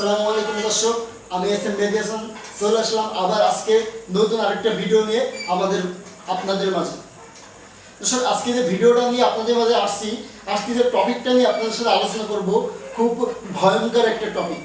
আসসালামু আলাইকুম দর্শক, আমি এস এম মেহেদি হাসান চলে আসলাম আবার আজকে নতুন আরেকটা ভিডিও নিয়ে আমাদের, আপনাদের মাঝে। দর্শক, আজকে যে ভিডিওটা নিয়ে আপনাদের মাঝে আসছি, আজকে যে টপিকটা নিয়ে আপনাদের সাথে আলোচনা করব, খুব ভয়ঙ্কর একটা টপিক।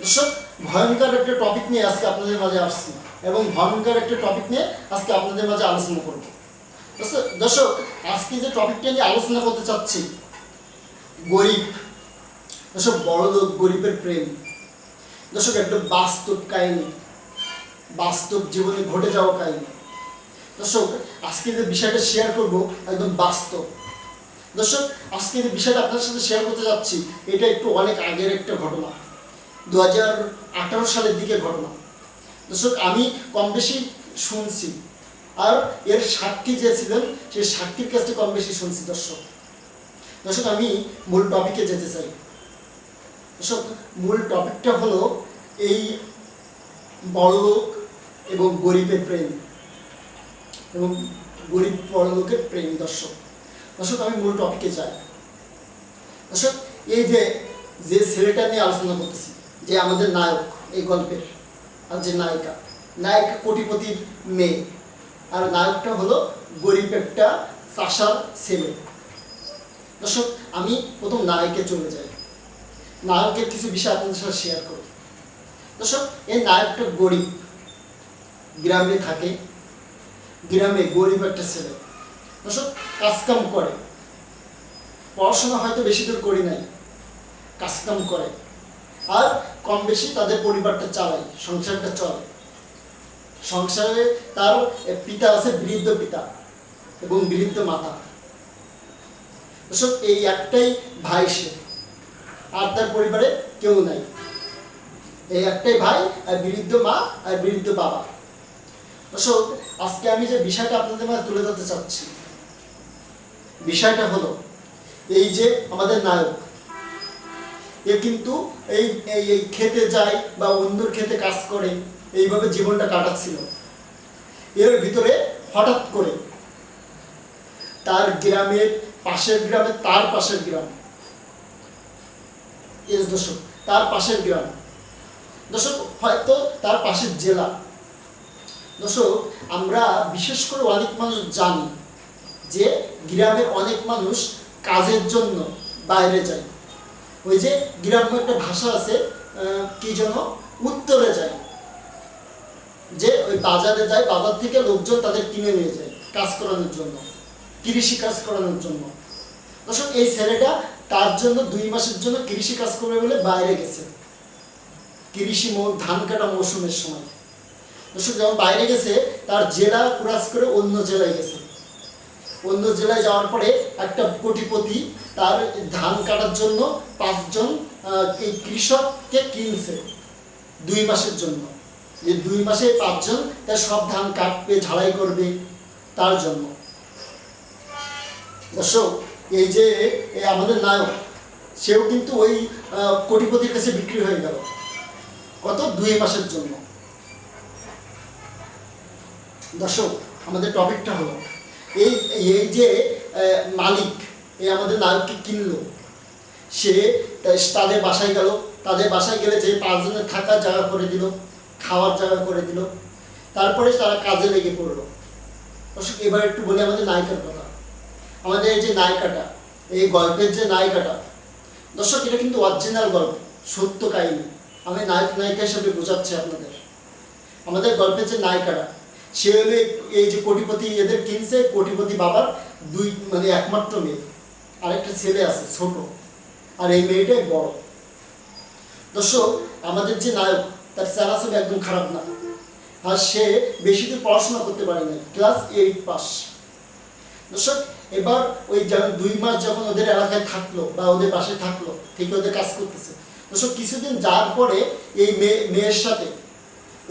দর্শক, ভয়ঙ্কর একটা টপিক নিয়ে আজকে আপনাদের মাঝে আসছি এবং ভয়ঙ্কর একটা টপিক নিয়ে আজকে আপনাদের মাঝে আলোচনা করব। দর্শক, আজকে যে টপিকটা নিয়ে আলোচনা করতে চাচ্ছি, গরিব। দর্শক, বড় লোক গরিবের প্রেম। দর্শক, একটা বাস্তব কাহিনী। বাস্তব জীবনে ঘটে যাওয়া কাহিনী। দর্শক, আজকে যে বিষয়টা শেয়ার করব, একদম বাস্তব। দর্শক, আজকে যে বিষয়টা আপনার সাথে শেয়ার করতে যাচ্ছি, এটা একটু অনেক আগের একটা ঘটনা। দু হাজার আঠারো সালের দিকে ঘটনা। দর্শক, আমি কম বেশি শুনছি। আর এর সাক্ষী যে ছিলেন, সেই সাক্ষীর কাছ কম বেশি শুনছি দর্শক। দর্শক, আমি মূল টপিকে যেতে চাই। দর্শক মূল টপিকটা হলো এই বড়লোক এবং গরিবের প্রেম এবং গরিব বড়লোকের প্রেম দর্শক। দর্শক, আমি মূল টপিকে যাই। দর্শক, এই যে যে ছেলেটা নিয়ে আলোচনা করতেছি, যে আমাদের নায়ক এই গল্পের, আর যে নায়িকা নায়িকা কোটিপতির মেয়ে, আর নায়কটা হলো গরিব একটা চাষার ছেলে। দর্শক, আমি প্রথম নায়কে চলে যাই। নায়কের কিছু বিষয় আপনাদের সাথে শেয়ার করি দর্শক, এই নায়কটা গরিব। গ্রামে থাকে। গ্রামে গরিব একটা ছেলে। দর্শক, কাজকাম করে। পড়াশোনা হয়তো বেশি দূর করি নাই। কাজকাম করে। আর কম বেশি তাদের পরিবারটা চালায়, সংসারটা চলে। সংসারে তার পিতা আছে বৃদ্ধ পিতা এবং বৃদ্ধ মাতা। দর্শক, এই একটাই ভাই সে। আর তার পরিবারে কেউ নাই। এই একটাই ভাই আর বৃদ্ধ মা আর বৃদ্ধ বাবা। আজকে আমি যে বিষয়টা আপনাদের মাঝে তুলে ধরতে চাচ্ছি, বিষয়টা হলো এই যে আমাদের নায়ক। এ কিন্তু এই এই এই খেতে যায় বা অন্যর খেতে কাজ করে, এইভাবে জীবনটা কাটাচ্ছিল। এর ভিতরে হঠাৎ করে তার গ্রামের পাশের গ্রামে তার পাশের গ্রাম এস দর্শক তার পাশের গ্রাম। দর্শক হয়তো তার পাশের জেলা। দর্শক আমরা বিশেষ করে অনেক মানুষ জানি যে গ্রামের অনেক মানুষ কাজের জন্য বাইরে যায়। ওই যে গ্রাম্য একটা ভাষা আছে কি যেন? উত্তরে যায়। যে ওই বাজারে যায়, বাজার থেকে লোকজন তাদের কিনে নিয়ে যায় কাজ করানোর জন্য, কৃষি কাজ করানোর জন্য। দর্শক এই ছেলেটা তার জন্য দুই মাসের জন্য কৃষি কাজ করবে বলে বাইরে গেছে। কৃষি ধান কাটা মৌসুমের সময়। যখন বাইরে গেছে, তার জেলা ক্রাস করে অন্য জেলায় গেছে। অন্য জেলায় যাওয়ার পরে একটা কোটিপতি তার ধান কাটার জন্য পাঁচজন এই কৃষককে কিনছে দুই মাসের জন্য। যে দুই মাসে পাঁচজন তার সব ধান কাটবে, ঝাড়াই করবে তার জন্য। দর্শক এই যে আমাদের নায়ক, সেও কিন্তু ওই কোটিপতির কাছে বিক্রি হয়ে গেল। কত? দুই মাসের জন্য। দর্শক, আমাদের টপিকটা হলো, এই এই যে মালিক এই আমাদের নায়ককে কিনলো। সে তাদের বাসায় গেল। তাদের বাসায় গেলে যে পাঁচজনের থাকার জায়গা করে দিল, খাওয়ার জায়গা করে দিল। তারপরে তারা কাজে লেগে পড়ল। দর্শক, এবার একটু বলি আমাদের নায়িকার কথা। আমাদের যে নায়িকাটা, এই গল্পের যে নায়িকাটা, দর্শক, এটা কিন্তু অরিজিনাল গল্প, সত্য কাহিনী। আমি নায়ক, নায়িকা হিসেবে বোঝাচ্ছি আপনাদের। আমাদের গল্পের যে নায়িকাটা, সে হলো এই- যে কোটিপতি, এদের কিনছে কোটিপতি বাবার দুই মানে একমাত্র মেয়ে। আরেকটা ছেলে আছে, ছোট। আর এই মেয়েটাই বড়। দর্শক, আমাদের যে নায়ক, তার চালাচল একদম খারাপ না। আর সে বেশি দূর পড়াশোনা করতে পারে না ক্লাস এইট পাস। দর্শক এবার ওই দুই মাস যখন ওদের এলাকায় থাকল বা ওদের পাশে থাকল, থেকে ওদের কাজ করতেছে। দর্শক কিছুদিন যাওয়ার পরে এই মেয়ে মেয়ের সাথে,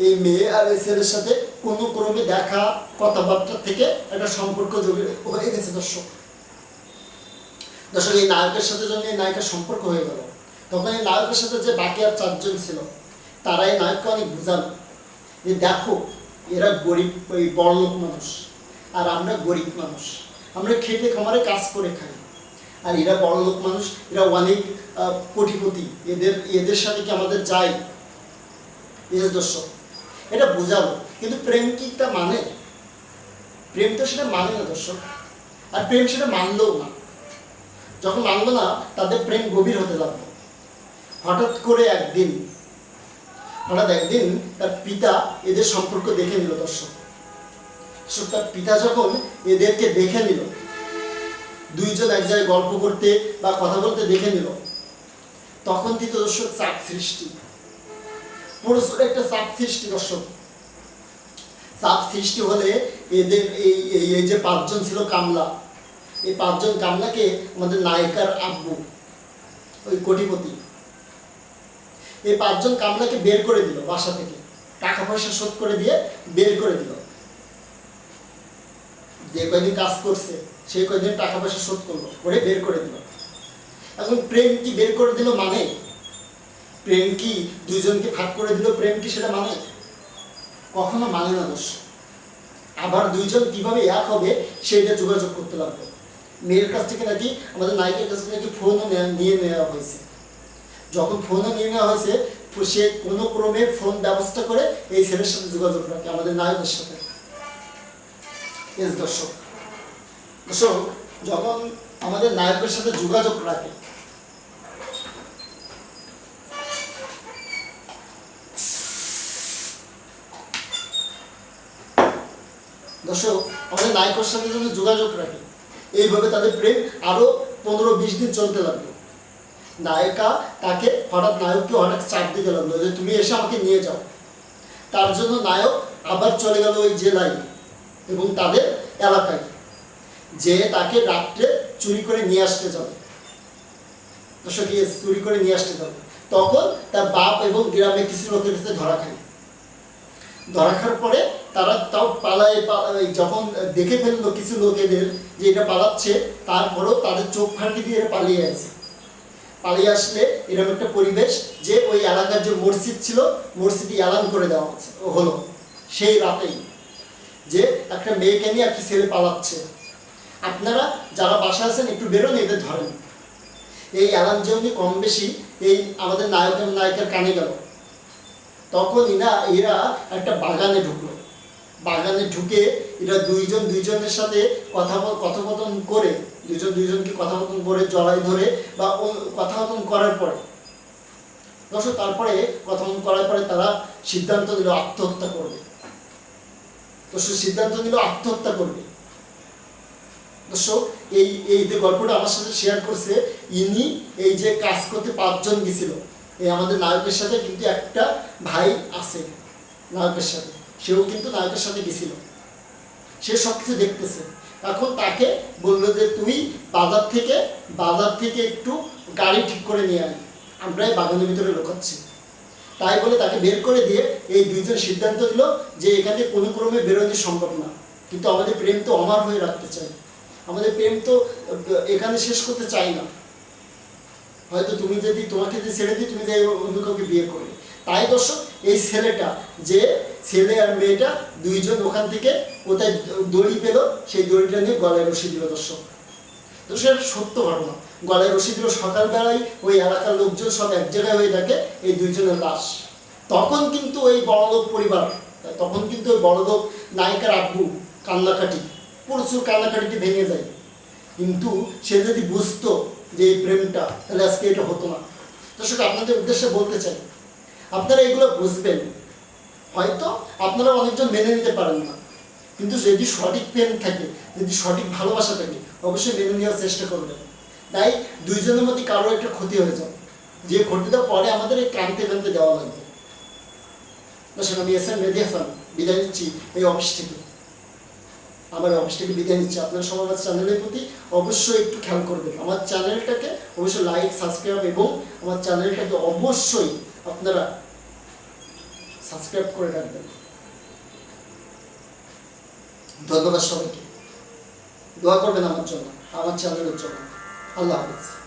এই মেয়ে আর এই ছেলের সাথে কোনো ক্রমে দেখা, কথাবার্তা থেকে একটা সম্পর্ক হয়ে গেছে দর্শক। দর্শক, এই নায়কের সাথে যখন এই নায়কের সম্পর্ক হয়ে গেল, তখন এই নায়কের সাথে যে বাকি আর চারজন ছিল, তারা এই নায়ককে অনেক বুঝালো যে দেখো, এরা গরিব, ওই বড়লোক মানুষ, আর আমরা গরিব মানুষ। আমরা খেতে খামারে কাজ করে খাই। আর এরা বড় লোক মানুষ এরা অনেক কোটিপতি। এদের এদের সাথে কি আমাদের যায়? এদের দর্শক এটা বোঝাবো। কিন্তু প্রেম কি তা মানে? প্রেম তো সেটা মানে না দর্শক। আর প্রেম সেটা মানলেও না। যখন মানলো না তাদের প্রেম গভীর হতে লাগল। হঠাৎ করে একদিন হঠাৎ একদিন তার পিতা এদের সম্পর্ক দেখে নিল দর্শক, পিতা যখন এদেরকে দেখে নিল, দুইজন এক জায়গায় গল্প করতে বা কথা বলতে দেখে নিল, তখন কিন্তু দর্শক চাপ সৃষ্টি। প্রচুর একটা চাপ সৃষ্টি দর্শক। চাপ সৃষ্টি হলে এদের এই- এই যে পাঁচজন ছিল কামলা, এই পাঁচজন কামলাকে আমাদের নায়িকার আব্বু, ওই কোটিপতি, এই পাঁচজন কামলাকে বের করে দিল বাসা থেকে। টাকা পয়সা শোধ করে দিয়ে বের করে দিল। যে কয়দিন কাজ করছে, সেই কয়দিন টাকা পয়সা শোধ করল করে বের করে দিল। এখন প্রেম কি বের করে দিল মানে? প্রেম কি দুইজনকে ভাগ করে দিল, প্রেম কি সেটা মানে? কখনো মানে না দোষ। আবার দুইজন কীভাবে এক হবে সেটা যোগাযোগ করতে লাগল মেয়ের কাছ থেকে নাকি, আমাদের নায়িকের কাছ থেকে নাকি ফোনও নিয়ে নেওয়া হয়েছে। যখন ফোনও নিয়ে নেওয়া হয়েছে, সে কোনো ক্রমে ফোন ব্যবস্থা করে এই ছেলের সাথে যোগাযোগ রাখে, আমাদের নায়কের সাথে। এস দর্শক। দর্শক, যখন আমাদের নায়কের সাথে যোগাযোগ রাখে, দর্শক, আমাদের নায়কের সাথে যদি যোগাযোগ রাখে, এইভাবে তাদের প্রেম আরও পনেরো বিশ দিন চলতে লাগল। নায়িকা তাকে হঠাৎ নায়ককে হঠাৎ চাপ দিতে লাগল যে, তুমি এসে আমাকে নিয়ে যাও। তার জন্য নায়ক আবার চলে গেল ওই জেলায়। এবং তাদের এলাকায় যে তাকে রাত্রে চুরি করে নিয়ে আসতে যাবে। চুরি করে নিয়ে আসতে যাবে। তখন তার বাপ এবং গ্রামে কিছু লোকের কাছে ধরা খায়। ধরা খাওয়ার পরে তারা তাও পালায় যখন দেখে ফেলল কিছু লোক এদের যে এটা পালাচ্ছে, তারপরেও তাদের চোখ ফাঁকি দিয়ে এরা পালিয়ে আছে পালিয়ে আসলে এরকম একটা পরিবেশ যে ওই এলাকার যে মসজিদ ছিল, মসজিদে এলান করে দেওয়া হলো সেই রাতেই। যে একটা মেয়েকে নিয়ে একটা ছেলে পালাচ্ছে। আপনারা যারা বাসা আছেন, একটু বেরোন, এদের ধরেন। এই অ্যালান যেমনি কম বেশি এই আমাদের নায়ক এবং নায়িকার কানে গেল। তখন এরা এরা একটা বাগানে ঢুকলো। বাগানে ঢুকে এরা দুইজন, দুইজনের সাথে কথা কথোপকথন করে দুজন দুইজনকে কথোপকথন করে, জড়াই ধরে বা কথোপকথন করার পরে। দর্শক, তারপরে কথোপকথন করার পরে তারা সিদ্ধান্ত নিল, আত্মহত্যা করবে। দর্শক সিদ্ধান্ত নিল আত্মহত্যা করবে। দর্শক, এই এই যে গল্পটা আমার সাথে শেয়ার করছে, ইনি এই যে কাজ করতে পাঁচজন গেছিল, এই আমাদের নায়কের সাথে কিন্তু একটা ভাই আছে নায়কের সাথে। সেও কিন্তু নায়কের সাথে গেছিল। সে সব কিছু দেখতেছে। এখন তাকে বলল যে, তুই বাজার থেকে বাজার থেকে একটু গাড়ি ঠিক করে নিয়ে আয়। আমরা এই বাগানের ভিতরে লুকাচ্ছি। তাই বলে তাকে বের করে দিয়ে এই দুইজন সিদ্ধান্ত দিল যে এখানে কোনো ক্রমে বেরোনো সম্ভব না। কিন্তু আমাদের প্রেম তো অমার হয়ে রাখতে চাই আমাদের প্রেম তো এখানে শেষ করতে চাই না। হয়তো তুমি যদি তোমাকে যদি ছেড়ে দিই, তুমি যাই অন্য কাউকে বিয়ে করবে। তাই দর্শক, এই ছেলেটা যে ছেলে আর মেয়েটা দুইজন ওখান থেকে কোথায় দড়ি পেল, সেই দড়িটা নিয়ে গলায় রশি দিল দর্শক। তো সেটা সত্য ঘটনা। গলায় রশি দিল সকালবেলায়, ওই এলাকার লোকজন সব এক জায়গায় হয়ে থাকে, এই দুইজনের লাশ। তখন কিন্তু ওই বড়লোক পরিবার, তখন কিন্তু ওই বড়লোক নায়িকার আব্বু কান্নাকাটি, প্রচুর কান্নাকাটিতে ভেঙে যায়। কিন্তু সে যদি বুঝতো যে এই প্রেমটা, তাহলে আজকে এটা হতো না। দর্শক, আপনাদের উদ্দেশ্যে বলতে চাই, আপনারা এগুলো বুঝবেন। হয়তো আপনারা অনেকজন মেনে নিতে পারেন না, কিন্তু যদি সঠিক প্রেম থাকে, যদি সঠিক ভালোবাসা থাকে, অবশ্যই মেনে নেওয়ার চেষ্টা করবেন। তাই দুইজনের মধ্যে কারোর একটা ক্ষতি হয়ে যাবে। যে ক্ষতিটা পরে আমাদের এই ক্রান্তি ক্রান্তি দেওয়া লাগবে। দর্শক আমি এস এম মেদি বিদায় নিচ্ছি এই অফিস থেকে। আমার অফিস থেকে বিদায় নিচ্ছি। আপনারা সবাই আমার চ্যানেলের প্রতি অবশ্যই একটু খেয়াল করবেন। আমার চ্যানেলটাকে অবশ্যই লাইক সাবস্ক্রাইব এবং আমার চ্যানেলটাকে অবশ্যই আপনারা সাবস্ক্রাইব করে রাখবেন। ধন্যবাদ সবাইকে। দোয়া করবেন আমার জন্য, আমার চ্যানেলের জন্য। Allah razı